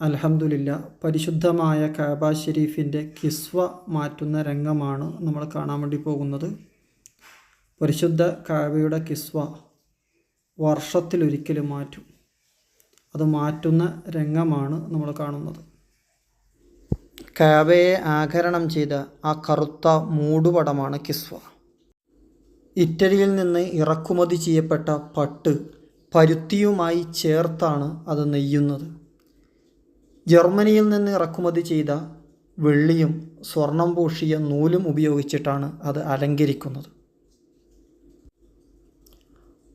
അൽഹംദുലില്ല പരിശുദ്ധമായ കാബ ഷെരീഫിന്റെ കിസ്വ മാറ്റുന്ന രംഗമാണ് നമ്മൾ കാണാൻ വേണ്ടി പോകുന്നത്. പരിശുദ്ധ കാബയുടെ കിസ്വ വർഷത്തിലൊരിക്കലും മാറ്റും. അത് മാറ്റുന്ന രംഗമാണ് നമ്മൾ കാണുന്നത്. കാബയെ ആകരണം ചെയ്ത ആ കറുത്ത മൂടുപടമാണ് കിസ്വ. ഇറ്റലിയിൽ നിന്ന് ഇറക്കുമതി ചെയ്യപ്പെട്ട പട്ട് പരുത്തിയുമായി ചേർത്താണ് അത് നെയ്യുന്നത്. ജർമ്മനിയിൽ നിന്ന് ഇറക്കുമതി ചെയ്ത വെള്ളിയും സ്വർണം പൂഷിയ നൂലും ഉപയോഗിച്ചിട്ടാണ് അത് അലങ്കരിക്കുന്നത്.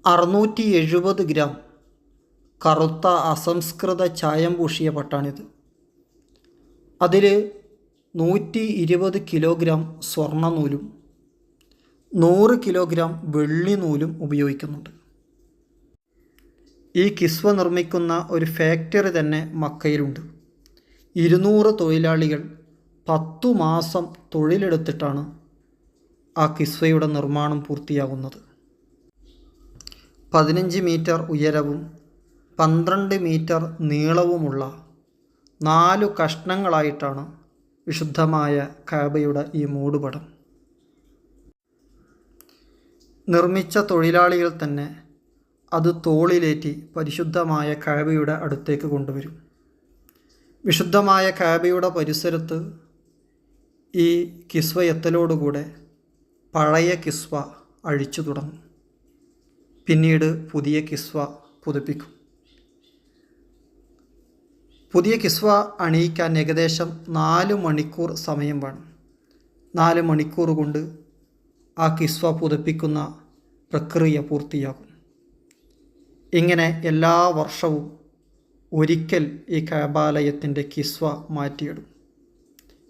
അറുന്നൂറ്റി എഴുപത് ഗ്രാം കറുത്ത അസംസ്കൃത ചായം പൂഷിയ പട്ടാണിത്. അതിൽ നൂറ്റി ഇരുപത് കിലോഗ്രാം സ്വർണ നൂലും നൂറ് കിലോഗ്രാം വെള്ളി നൂലും ഉപയോഗിക്കുന്നുണ്ട്. ഈ കിസ്വ നിർമ്മിക്കുന്ന ഒരു ഫാക്ടറി തന്നെ മക്കയിലുണ്ട്. ഇരുന്നൂറ് തൊഴിലാളികൾ പത്തു മാസം തൊഴിലെടുത്തിട്ടാണ് ആ കിസ്വയുടെ നിർമ്മാണം പൂർത്തിയാകുന്നത്. പതിനഞ്ച് മീറ്റർ ഉയരവും പന്ത്രണ്ട് മീറ്റർ നീളവുമുള്ള നാലു കഷ്ണങ്ങളായിട്ടാണ് വിശുദ്ധമായ കാബയുടെ ഈ മൂടുപടം. നിർമ്മിച്ച തൊഴിലാളികൾ തന്നെ അത് തോളിലേറ്റി പരിശുദ്ധമായ കാബയുടെ അടുത്തേക്ക് കൊണ്ടുവരും. വിശുദ്ധമായ കാബയുടെ പരിസരത്ത് ഈ കിസ്വ എത്തലോടുകൂടെ പഴയ കിസ്വ അഴിച്ചു തുടങ്ങും. പിന്നീട് പുതിയ കിസ്വ പുതുപ്പിക്കും. പുതിയ കിസ്വ അണിയിക്കാൻ ഏകദേശം നാല് മണിക്കൂർ സമയം വേണം. നാല് മണിക്കൂർ കൊണ്ട് ആ കിസ്വ പുതുപ്പിക്കുന്ന പ്രക്രിയ പൂർത്തിയാകും. ഇങ്ങനെ എല്ലാ വർഷവും ഒരിക്കൽ ഈ കബാലയത്തിന്റെ കിസ്വ മാറ്റിയിടും.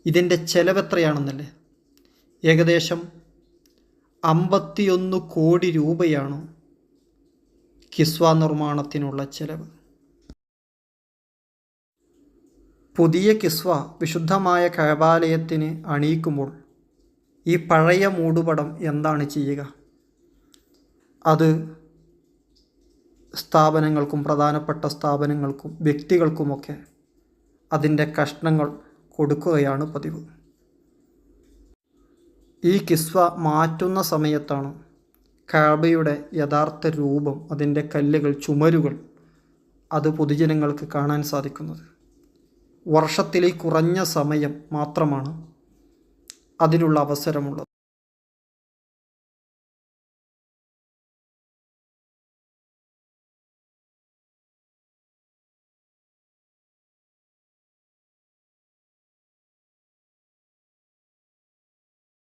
ഇതിന്റെ ചെലവെത്രയാണെന്നല്ലേ ഏകദേശം അമ്പത്തിയൊന്ന് കോടി രൂപയാണ് കിസ്വ നിർമ്മാണത്തിനുള്ള ചെലവ്. പുതിയ കിസ്വ വിശുദ്ധമായ കബാലയത്തിന് അണിയിക്കുമ്പോൾ ഈ പഴയ മൂടുപടം എന്താണ് ചെയ്യുക? അത് സ്ഥാപനങ്ങൾക്കും പ്രധാനപ്പെട്ട സ്ഥാപനങ്ങൾക്കും വ്യക്തികൾക്കുമൊക്കെ അതിന്റെ കഷ്ണങ്ങൾ കൊടുക്കുകയാണ് പതിവ്. ഈ കിസ്വ മാറ്റുന്ന സമയത്താണ് കാബയുടെ യഥാർത്ഥ രൂപം അതിന്റെ കല്ലുകൾ ചുമരുകൾ അത് പൊതുജനങ്ങൾക്ക് കാണാൻ സാധിക്കുന്നത്. വർഷത്തിലെ കുറഞ്ഞ സമയം മാത്രമാണ് അതിനുള്ള അവസരമുള്ളത്.